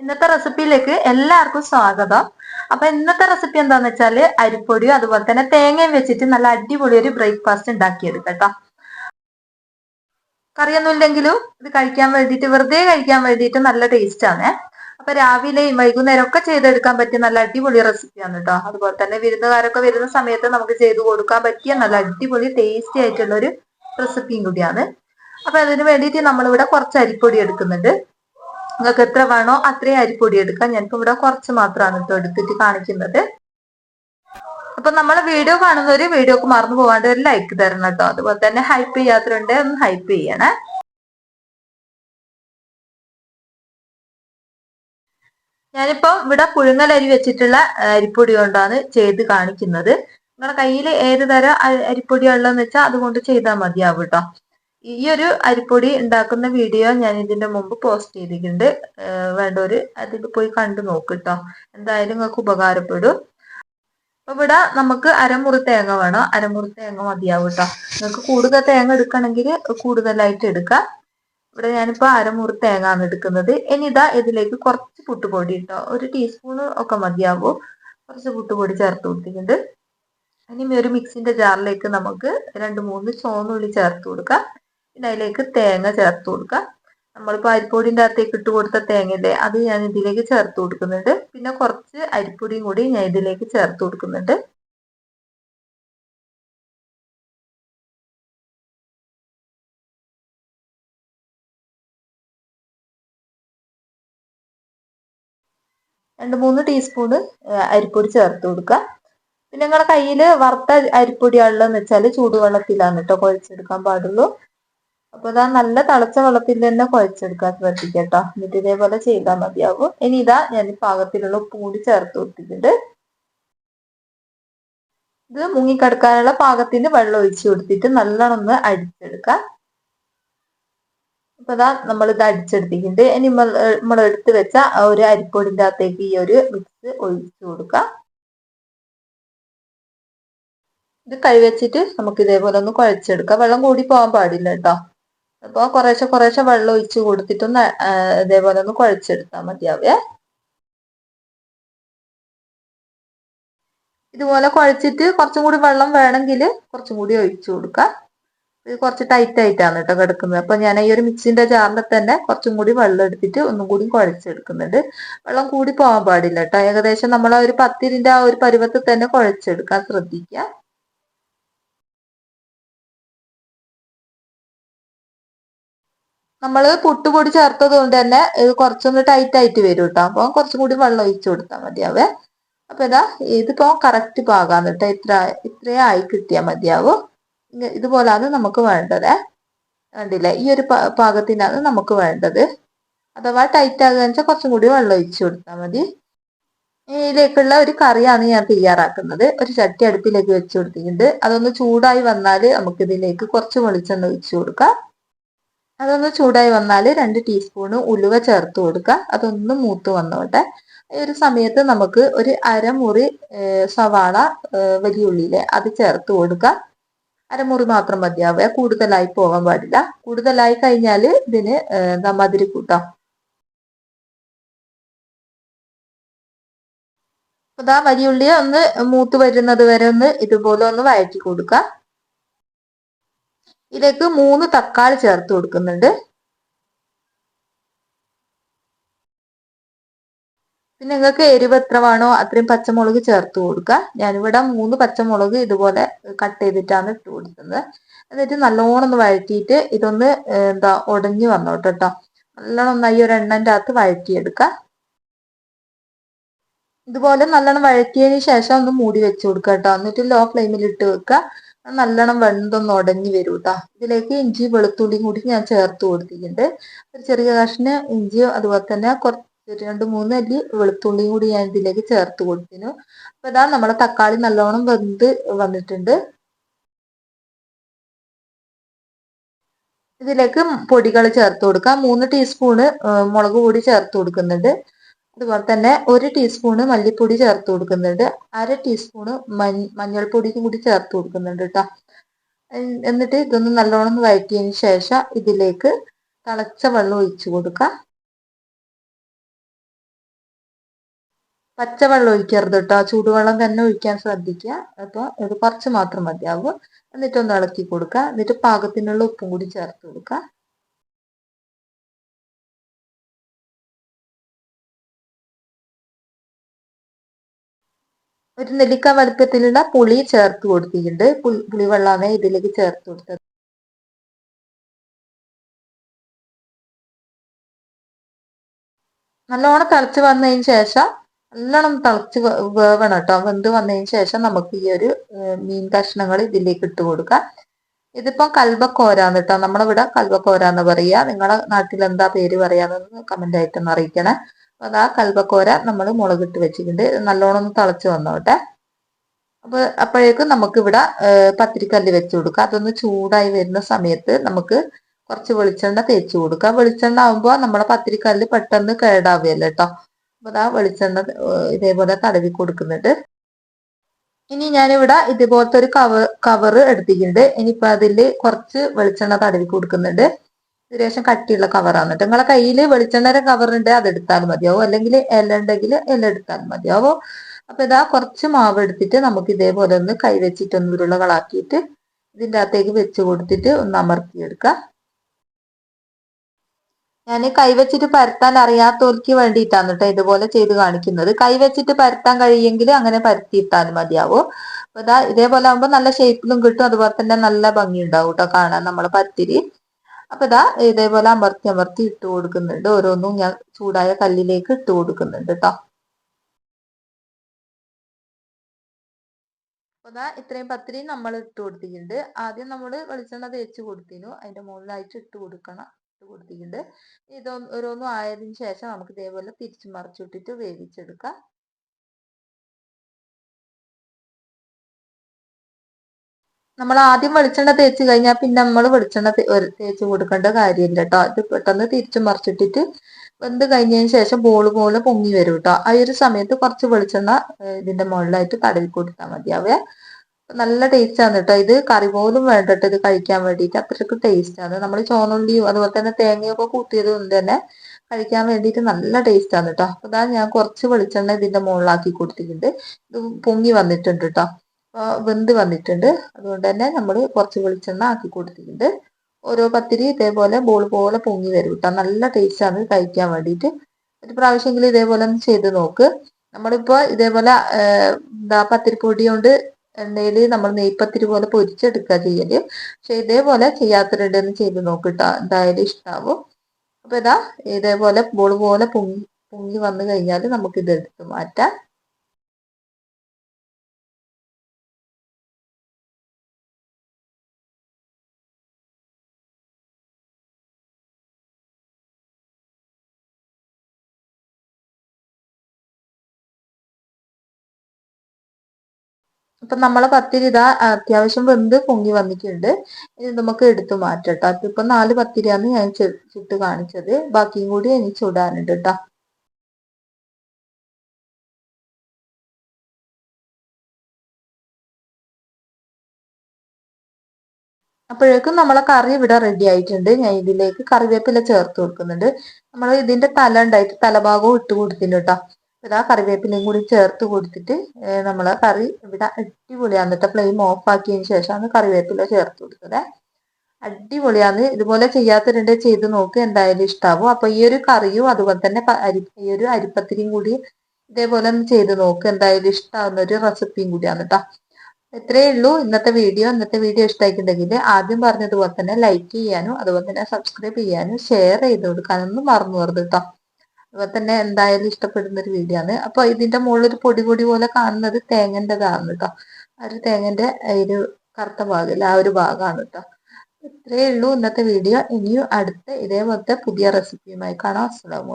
ഇന്നത്തെ റെസിപ്പിയിലേക്ക് എല്ലാവർക്കും സ്വാഗതം. അപ്പൊ ഇന്നത്തെ റെസിപ്പി എന്താന്ന് വെച്ചാൽ അരിപ്പൊടിയും അതുപോലെ തന്നെ തേങ്ങയും വെച്ചിട്ട് നല്ല അടിപൊളി ഒരു ബ്രേക്ക്ഫാസ്റ്റ് ഉണ്ടാക്കിയെടുക്കാം കേട്ടോ. കറിയൊന്നും ഇല്ലെങ്കിലും ഇത് കഴിക്കാൻ വേണ്ടിയിട്ട് വെറുതെ കഴിക്കാൻ വേണ്ടിയിട്ട് നല്ല ടേസ്റ്റ് ആണ്. അപ്പൊ രാവിലെയും വൈകുന്നേരം ഒക്കെ ചെയ്തെടുക്കാൻ പറ്റിയ നല്ല അടിപൊളി റെസിപ്പിയാണ് കേട്ടോ. അതുപോലെ തന്നെ വിരുന്നുകാരൊക്കെ വരുന്ന സമയത്ത് നമുക്ക് ചെയ്തു കൊടുക്കാൻ പറ്റിയ നല്ല അടിപൊളി ടേസ്റ്റി ആയിട്ടുള്ള ഒരു റെസിപ്പിയും കൂടിയാണ്. അപ്പൊ അതിന് വേണ്ടിയിട്ട് നമ്മളിവിടെ കുറച്ച് അരിപ്പൊടി എടുക്കുന്നുണ്ട്. നിങ്ങൾക്ക് എത്ര വേണോ അത്രയും അരിപ്പൊടി എടുക്കാം. ഞാനിപ്പോ ഇവിടെ കുറച്ച് മാത്രമാണ് കേട്ടോ എടുത്തിട്ട് കാണിക്കുന്നത്. അപ്പൊ നമ്മളെ വീഡിയോ കാണുന്നവര് വീഡിയോക്ക് മറന്നു പോകാണ്ട് ഒരു ലൈക്ക് തരണം കേട്ടോ അതുപോലെ തന്നെ ഹൈപ്പ് ചെയ്യാത്തവരുണ്ട് ഒന്ന് ഹൈപ്പ് ചെയ്യണേ. ഞാനിപ്പോ ഇവിടെ പുഴുങ്ങലരി വെച്ചിട്ടുള്ള അരിപ്പൊടി കൊണ്ടാണ് ചെയ്ത് കാണിക്കുന്നത്. നിങ്ങളുടെ കയ്യിൽ ഏത് തരം അരിപ്പൊടിയാണുള്ളതെന്ന് വെച്ചാൽ അതുകൊണ്ട് ചെയ്താൽ മതിയാവും കേട്ടോ ഈ ഒരു അരിപ്പൊടി ഉണ്ടാക്കുന്ന വീഡിയോ ഞാൻ ഇതിന്റെ മുമ്പ് പോസ്റ്റ് ചെയ്തിട്ടുണ്ട്. വേണ്ടവര് അതിൽ പോയി കണ്ടു നോക്കിട്ടോ. എന്തായാലും നിങ്ങൾക്ക് ഉപകാരപ്പെടും. ഇവിടെ നമുക്ക് അരമുറി തേങ്ങ വേണം. അരമുറി തേങ്ങ മതിയാവും കേട്ടോ നിങ്ങൾക്ക് കൂടുതൽ തേങ്ങ എടുക്കണമെങ്കിൽ കൂടുതലായിട്ട് എടുക്കാം. ഇവിടെ ഞാനിപ്പോ അരമുറി തേങ്ങ ആണ് എടുക്കുന്നത്. ഇനി ഇതാ ഇതിലേക്ക് കുറച്ച് പുട്ടുപൊടി ഇട്ടോ ഒരു ടീസ്പൂൺ ഒക്കെ മതിയാവും. കുറച്ച് പുട്ടുപൊടി ചേർത്ത് കൊടുത്തിട്ടുണ്ട്. ഇനി ഒരു മിക്സിന്റെ ജാറിലേക്ക് നമുക്ക് രണ്ട് മൂന്ന് ചോന്നുള്ളി ചേർത്ത് കൊടുക്കാം. പിന്നെ അതിലേക്ക് തേങ്ങ ചേർത്ത് കൊടുക്കുക. നമ്മളിപ്പോൾ അരിപ്പൊടിന്റെ അകത്തേക്ക് ഇട്ട് കൊടുത്ത തേങ്ങയില്ലേ അത് ഞാൻ ഇതിലേക്ക് ചേർത്ത് കൊടുക്കുന്നുണ്ട്. പിന്നെ കുറച്ച് അരിപ്പൊടിയും കൂടി ഞാൻ ഇതിലേക്ക് ചേർത്ത് കൊടുക്കുന്നുണ്ട്. രണ്ട് മൂന്ന് ടീസ്പൂണ് അരിപ്പൊടി ചേർത്ത് കൊടുക്കുക. പിന്നെ നിങ്ങളുടെ കയ്യിൽ വറുത്ത അരിപ്പൊടിയാണല്ലോ വെച്ചാൽ ചൂടുവെള്ളത്തിലാണ് കേട്ടോ കുഴച്ചെടുക്കാൻ പാടുള്ളൂ. അപ്പൊ ഇതാ നല്ല തിളച്ച വെള്ളത്തിൽ തന്നെ കുഴച്ചെടുക്കാൻ ശ്രദ്ധിക്കട്ടോ. എന്നിട്ട് ഇതേപോലെ ചെയ്താൽ മതിയാവും. ഇനി ഇതാ ഞാൻ പാകത്തിലുള്ള ഉപ്പ് കൂടി ചേർത്ത് കൊടുത്തിട്ടുണ്ട്. ഇത് മുങ്ങിക്കിടക്കാനുള്ള പാകത്തിന് വെള്ളം ഒഴിച്ചു കൊടുത്തിട്ട് നല്ലോണം ഒന്ന് അടിച്ചെടുക്കാം. അപ്പൊ ഇതാ നമ്മൾ ഇത് അടിച്ചെടുത്തിട്ടുണ്ട്. ഇനി നമ്മൾ എടുത്തു വെച്ച ഒരു അരിപ്പൊടിന്റെ അകത്തേക്ക് ഈ ഒരു മിക്സ് ഒഴിച്ചു കൊടുക്കാം. ഇത് കഴിവച്ചിട്ട് നമുക്ക് ഇതേപോലെ ഒന്ന് കുഴച്ചെടുക്കാം. വെള്ളം കൂടി പോകാൻ പാടില്ല കേട്ടോ. അപ്പോൾ കുറേശ്ശെ കുറേശ്ശെ വെള്ളം ഒഴിച്ച് കൊടുത്തിട്ടൊന്ന് ഇതേപോലെ ഒന്ന് കുഴച്ചെടുത്താൽ മതിയാവേ. ഇതുപോലെ കുഴച്ചിട്ട് കുറച്ചും കൂടി വെള്ളം വേണമെങ്കിൽ കുറച്ചും കൂടി ഒഴിച്ചു കൊടുക്കാം. ഇത് കുറച്ച് ടൈറ്റ് ആയിട്ടാണ് കേട്ടോ കിടക്കുന്നത്. അപ്പൊ ഞാൻ ഈ ഒരു മിക്സിന്റെ ജാറിൽ തന്നെ കുറച്ചും കൂടി വെള്ളം എടുത്തിട്ട് ഒന്നും കൂടി കുഴച്ചെടുക്കുന്നുണ്ട്. വെള്ളം കൂടി പോകാൻ പാടില്ല കേട്ടോ. ഏകദേശം നമ്മൾ ഒരു പത്തിരിന്റെ ആ ഒരു പരുവത്തിൽ തന്നെ കുഴച്ചെടുക്കാൻ ശ്രദ്ധിക്കുക നമ്മൾ പുട്ടുപൊടി ചേർത്തത് കൊണ്ട് തന്നെ ഇത് കുറച്ചൊന്ന് ടൈറ്റ് ആയിട്ട് വരും കേട്ടോ അപ്പൊ കുറച്ചും കൂടി വെള്ളം ഒഴിച്ചു കൊടുത്താൽ മതിയാവേ. അപ്പൊ ഇതാ ഇതിപ്പോ കറക്റ്റ് പാകാന്ന് കേട്ടോ ഇത്ര ഇത്രയും ആയി കിട്ടിയാൽ മതിയാവും. ഇതുപോലാണ് നമുക്ക് വേണ്ടത്. കണ്ടില്ലേ? ഈ ഒരു പാകത്തിനാണ് നമുക്ക് വേണ്ടത്. അഥവാ ടൈറ്റ് ആകുക വെച്ചാൽ കുറച്ചും കൂടി വെള്ളം ഒഴിച്ചു കൊടുത്താൽ മതി. ഇതിലേക്കുള്ള ഒരു കറിയാണ് ഞാൻ തയ്യാറാക്കുന്നത്. ഒരു ചട്ടി അടുപ്പിലേക്ക് വെച്ച് കൊടുത്തിട്ടുണ്ട്. അതൊന്ന് ചൂടായി വന്നാൽ നമുക്ക് ഇതിലേക്ക് കുറച്ച് വെളിച്ചെണ്ണ ഒഴിച്ചു കൊടുക്കാം. അതൊന്ന് ചൂടായി വന്നാൽ രണ്ട് ടീസ്പൂണ് ഉലുവ ചേർത്ത് കൊടുക്കുക അതൊന്ന് മൂത്ത് വന്നോട്ടെ. ഈ ഒരു സമയത്ത് നമുക്ക് ഒരു അരമുറി സവാള വലിയ ഉള്ളിയിലെ അത് ചേർത്ത് കൊടുക്കുക അരമുറി മാത്രം മതിയാവുക. കൂടുതലായി പോകാൻ പാടില്ല. കൂടുതലായി കഴിഞ്ഞാൽ ഇതിന് മധുരി കൂട്ടാം. വലിയ ഉള്ളി ഒന്ന് മൂത്ത് വരുന്നത് വരെ ഒന്ന് ഇതുപോലെ ഒന്ന് വഴറ്റി കൊടുക്കുക ഇതിലേക്ക് മൂന്ന് തക്കാളി ചേർത്ത് കൊടുക്കുന്നുണ്ട്. പിന്നെ നിങ്ങൾക്ക് എരിവ് എത്ര വേണോ അത്രയും പച്ചമുളക് ചേർത്ത് കൊടുക്കുക. ഞാനിവിടെ മൂന്ന് പച്ചമുളക് ഇതുപോലെ കട്ട് ചെയ്തിട്ടാണ് ഇട്ട് കൊടുക്കുന്നത്. എന്നിട്ട് നല്ലോണം ഒന്ന് വഴറ്റിയിട്ട് ഇതൊന്ന് എന്താ ഉടഞ്ഞു വന്നോട്ടോ കേട്ടോ നല്ലോണം ഒന്നായി ഒരു എണ്ണന്റെ അകത്ത് വഴറ്റിയെടുക്കുക. ഇതുപോലെ നല്ലോണം വഴറ്റിയതിന് ശേഷം ഒന്ന് മൂടി വെച്ച് കൊടുക്കുക കേട്ടോ എന്നിട്ട് ലോ ഫ്ലെയിമിൽ ഇട്ട് വെക്കുക. നല്ലോണം വെന്തൊന്ന് ഉടഞ്ഞു വരും കേട്ടോ ഇതിലേക്ക് ഇഞ്ചി വെളുത്തുള്ളിയും കൂടി ഞാൻ ചേർത്ത് കൊടുത്തിട്ടുണ്ട്. ഒരു ചെറിയ കഷ്ണം ഇഞ്ചിയും അതുപോലെ തന്നെ കുറച്ച് രണ്ട് മൂന്ന് അല്ലി വെളുത്തുള്ളിയും കൂടി ഞാൻ ഇതിലേക്ക് ചേർത്ത് കൊടുത്തിനു അപ്പൊ ഇതാ നമ്മളെ തക്കാളി നല്ലോണം വെന്ത് വന്നിട്ടുണ്ട്. ഇതിലേക്ക് പൊടികൾ ചേർത്ത് കൊടുക്കാം. മൂന്ന് ടീസ്പൂണ് മുളക് പൊടി ചേർത്ത് കൊടുക്കുന്നുണ്ട്. അതുപോലെ തന്നെ ഒരു ടീസ്പൂണ് മല്ലിപ്പൊടി ചേർത്ത് കൊടുക്കുന്നുണ്ട്. അര ടീസ്പൂണ് മഞ്ഞൾപ്പൊടിയും കൂടി ചേർത്ത് കൊടുക്കുന്നുണ്ട് കേട്ടോ എന്നിട്ട് ഇതൊന്ന് നല്ലോണം വഴറ്റിയതിന് ശേഷം ഇതിലേക്ക് തിളച്ച വെള്ളം ഒഴിച്ചു കൊടുക്കുക പച്ചവെള്ളം ഒഴിക്കരുത് കേട്ടോ ചൂടുവെള്ളം തന്നെ ഒഴിക്കാൻ ശ്രദ്ധിക്കുക. അപ്പോൾ ഇത് കുറച്ച് മാത്രം മതിയാവും. എന്നിട്ടൊന്ന് ഇളക്കി കൊടുക്കുക. എന്നിട്ട് പാകത്തിനുള്ള ഉപ്പും കൂടി ചേർത്ത് കൊടുക്കുക. ഒരു നെല്ലിക്ക വലുപ്പത്തിലുള്ള പുളി ചേർത്ത് കൊടുത്തിട്ടുണ്ട്. പുളിവെള്ളമാണ് ഇതിലേക്ക് ചേർത്ത് കൊടുത്തത്. നല്ലോണം തിളച്ച് വന്നതിന് ശേഷം നല്ലോണം തിളച്ച് വേവണം കേട്ടോ വെന്ത് വന്നതിന് ശേഷം നമുക്ക് ഈ ഒരു മീൻ കഷ്ണങ്ങൾ ഇതിലേക്ക് ഇട്ട് കൊടുക്കാം. ഇതിപ്പം കൽബക്കോരാന്ന് കേട്ടോ നമ്മളിവിടെ കൽവക്കോരാന്ന് പറയാ. നിങ്ങളെ നാട്ടിൽ എന്താ പേര് പറയാന്ന് കമന്റ് ആയിട്ടൊന്ന് അറിയിക്കണേ. അപ്പൊ അതാ കൽവക്കോര നമ്മൾ മുളകിട്ട് വെച്ചിട്ടുണ്ട്. നല്ലോണം ഒന്ന് തിളച്ച് വന്നോട്ടെ. അപ്പൊ അപ്പോഴേക്കും നമുക്കിവിടെ പത്തിരിക്കല്ല് വെച്ച് കൊടുക്കുക അതൊന്ന് ചൂടായി വരുന്ന സമയത്ത് നമുക്ക് കുറച്ച് വെളിച്ചെണ്ണ തേച്ച് കൊടുക്കുക വെളിച്ചെണ്ണ ആകുമ്പോൾ നമ്മുടെ പത്തിരിക്കല്ല് പെട്ടെന്ന് കേടാവുകയല്ലോ കേട്ടോ അപ്പൊ അതാ വെളിച്ചെണ്ണ ഇതേപോലെ തടവി കൊടുക്കുന്നുണ്ട്. ഇനി ഞാനിവിടെ ഇതുപോലത്തെ ഒരു കവർ കവർ എടുത്തിട്ടുണ്ട്. ഇനിയിപ്പോ അതിൽ കുറച്ച് വെളിച്ചെണ്ണ തടവി കൊടുക്കുന്നുണ്ട്. ഏകദേശം കട്ടിയുള്ള കവറാണ് കേട്ടോ നിങ്ങളെ കയ്യിൽ വെളിച്ചെണ്ണയുടെ കവർ ഉണ്ട് അത് എടുത്താൽ മതിയാവും. അല്ലെങ്കിൽ ഇല ഉണ്ടെങ്കിൽ ഇല എടുത്താൽ മതിയാവും. അപ്പൊ ഇതാ കുറച്ച് മാവ് എടുത്തിട്ട് നമുക്ക് ഇതേപോലെ ഒന്ന് കൈ വെച്ചിട്ട് ഒന്ന് ഉരുളകളാക്കിയിട്ട് ഇതിന്റെ അകത്തേക്ക് വെച്ച് കൊടുത്തിട്ട് ഒന്ന് അമർത്തിയെടുക്കാം. ഞാൻ കൈവച്ചിട്ട് പരത്താൻ അറിയാത്തവർക്ക് വേണ്ടിയിട്ടാണ് കേട്ടോ ഇതുപോലെ ചെയ്ത് കാണിക്കുന്നത്. കൈവച്ചിട്ട് പരത്താൻ കഴിയുമെങ്കിൽ അങ്ങനെ പരത്തിയിട്ടാൽ മതിയാവും. അപ്പൊ ഇതാ ഇതേപോലെ ആകുമ്പോൾ നല്ല ഷേപ്പിലും കിട്ടും. അതുപോലെ തന്നെ നല്ല ഭംഗി ഉണ്ടാവും കേട്ടോ കാണാൻ നമ്മളെ പത്തിരി അപ്പൊ ഇതാ ഇതേപോലെ അമർത്തി അമർത്തി ഇട്ട് കൊടുക്കുന്നുണ്ട്. ഓരോന്നും ഞാൻ ചൂടായ കല്ലിലേക്ക് ഇട്ട് കൊടുക്കുന്നുണ്ട് കേട്ടോ അപ്പൊ ഇത്രയും പത്തിരി നമ്മൾ ഇട്ട് കൊടുത്തിട്ടുണ്ട്. ആദ്യം നമ്മൾ വെളിച്ചെണ്ണ തേച്ച് കൊടുത്തിനു അതിന്റെ മുകളിലായിട്ട് ഇട്ട് കൊടുക്കണം. ഇട്ട് കൊടുത്തിട്ടുണ്ട്. ഇത് ഓരോന്നും ആയതിനു ശേഷം നമുക്ക് ഇതേപോലെ തിരിച്ചു മറിച്ചിട്ടിട്ട് വേവിച്ചെടുക്കാം. നമ്മൾ ആദ്യം വെളിച്ചെണ്ണ തേച്ച് കഴിഞ്ഞാൽ പിന്നെ നമ്മൾ വെളിച്ചെണ്ണ തേച്ച് കൊടുക്കേണ്ട കാര്യമില്ല കേട്ടോ ഇത് പെട്ടെന്ന് തിരിച്ചു മറിച്ചിട്ടിട്ട് വെന്ത് കഴിഞ്ഞതിന് ശേഷം ബോൾ പോലെ പൊങ്ങി വരും കേട്ടോ ആ ഒരു സമയത്ത് കുറച്ച് വെളിച്ചെണ്ണ ഇതിന്റെ മുകളിലായിട്ട് തടവി കൊടുത്താൽ മതിയാവേ. നല്ല ടേസ്റ്റ് ആണ് കേട്ടോ ഇത് കറി പോലും വേണ്ട ഇത് കഴിക്കാൻ വേണ്ടിയിട്ട് അത്രയ്ക്ക് ടേസ്റ്റ് ആണ്. നമ്മൾ ചോന്നുള്ളിയും അതുപോലെ തന്നെ തേങ്ങയൊക്കെ കൂട്ടിയത് കൊണ്ട് തന്നെ കഴിക്കാൻ വേണ്ടിയിട്ട് നല്ല ടേസ്റ്റ് ആണ് കേട്ടോ അപ്പൊ ഞാൻ കുറച്ച് വെളിച്ചെണ്ണ ഇതിന്റെ മുകളിലാക്കി കൊടുത്തിട്ടുണ്ട്. ഇത് പൊങ്ങി വന്നിട്ടുണ്ട് കേട്ടോ വെന്ത് വന്നിട്ടുണ്ട്. അതുകൊണ്ട് തന്നെ നമ്മൾ കുറച്ച് വെളിച്ചെണ്ണ ആക്കി കൊടുത്തിട്ടുണ്ട്. ഓരോ പത്തിരി ഇതേപോലെ ബോൾ പോലെ പൊങ്ങി വരും കേട്ടോ. നല്ല ടേസ്റ്റ് ആണ് കഴിക്കാൻ വേണ്ടിയിട്ട്. ഒരു പ്രാവശ്യമെങ്കിലും ഇതേപോലെ ഒന്ന് ചെയ്ത് നോക്ക്. നമ്മളിപ്പോ ഇതേപോലെ എന്താ പത്തിരിപ്പൊടി കൊണ്ട് എണ്ണയിൽ നമ്മൾ നെയ്പ്പത്തിരി പോലെ പൊരിച്ചെടുക്കുക ചെയ്യൽ. പക്ഷെ ഇതേപോലെ ചെയ്യാത്തവരുണ്ടെന്ന് ചെയ്ത് നോക്കിട്ടോ എന്തായാലും ഇഷ്ടാവും. അപ്പൊ ഇതാ ഇതേപോലെ ബോൾ പോലെ പൊങ്ങി പൊങ്ങി വന്നു കഴിഞ്ഞാൽ നമുക്ക് ഇത് എടുത്ത് മാറ്റാം. അപ്പൊ നമ്മളെ പത്തിരി ഇതാ അത്യാവശ്യം വെന്ത് പൊങ്ങി വന്നിട്ടുണ്ട്. ഇനി നമുക്ക് എടുത്തു മാറ്റട്ടോ. ഇപ്പൊ നാല് പത്തിരിയാണ് ഞാൻ ചുട്ട് കാണിച്ചത്. ബാക്കിയും കൂടി ഇനി ചൂടാനുണ്ട് കേട്ടോ അപ്പോഴേക്കും നമ്മളെ കറി ഇവിടെ റെഡി ആയിട്ടുണ്ട്. ഞാൻ ഇതിലേക്ക് കറിവേപ്പില ചേർത്ത് കൊടുക്കുന്നുണ്ട്. നമ്മൾ ഇതിന്റെ തല ഉണ്ടായിട്ട് തലഭാഗവും ഇട്ട് കൊടുത്തിട്ടുണ്ട് കേട്ടോ ഇതാ കറിവേപ്പിലയും കൂടി ചേർത്ത് കൊടുത്തിട്ട് നമ്മൾ കറി ഇവിടെ അടിപൊളിയാണ് എന്നിട്ട് ഫ്ലെയിം ഓഫ് ആക്കിയതിന് ശേഷമാണ് കറിവേപ്പില ചേർത്ത് കൊടുത്തത്. അടിപൊളിയാണ് ഇതുപോലെ ചെയ്യാത്തവരുണ്ട് ചെയ്ത് നോക്ക് എന്തായാലും ഇഷ്ടാവും. അപ്പൊ ഈ ഒരു കറിയും അതുപോലെ തന്നെ ഈ ഒരു അരിപ്പത്തിരിയും കൂടി ഇതേപോലെ ഒന്ന് ചെയ്ത് നോക്ക് എന്തായാലും ഇഷ്ടാവുന്ന ഒരു റെസിപ്പിയും കൂടിയാണ് കേട്ടോ. ഇത്രയേ ഉള്ളൂ. ഇന്നത്തെ വീഡിയോ ഇന്നത്തെ വീഡിയോ ഇഷ്ടമായിട്ടുണ്ടെങ്കിൽ ആദ്യം പറഞ്ഞതുപോലെ തന്നെ ലൈക്ക് ചെയ്യാനും അതുപോലെ തന്നെ സബ്സ്ക്രൈബ് ചെയ്യാനും ഷെയർ ചെയ്ത് കൊടുക്കാനൊന്നും മറന്നു കേട്ടോ. അതുപോലെ തന്നെ എന്തായാലും ഇഷ്ടപ്പെടുന്ന ഒരു വീഡിയോ ആണ്. അപ്പൊ ഇതിന്റെ മുകളിൽ ഒരു പൊടി പൊടി പോലെ കാണുന്നത് തേങ്ങന്റെതാണ് കേട്ടോ ആ ഒരു തേങ്ങന്റെ ഒരു കറുത്ത ഭാഗം ആ ഒരു ഭാഗമാണ് കേട്ടോ ഇത്രയേ ഉള്ളൂ ഇന്നത്തെ വീഡിയോ ഇനിയും അടുത്ത ഇതേപോലത്തെ പുതിയ റെസിപ്പിയുമായി കാണാം. അസ്സാം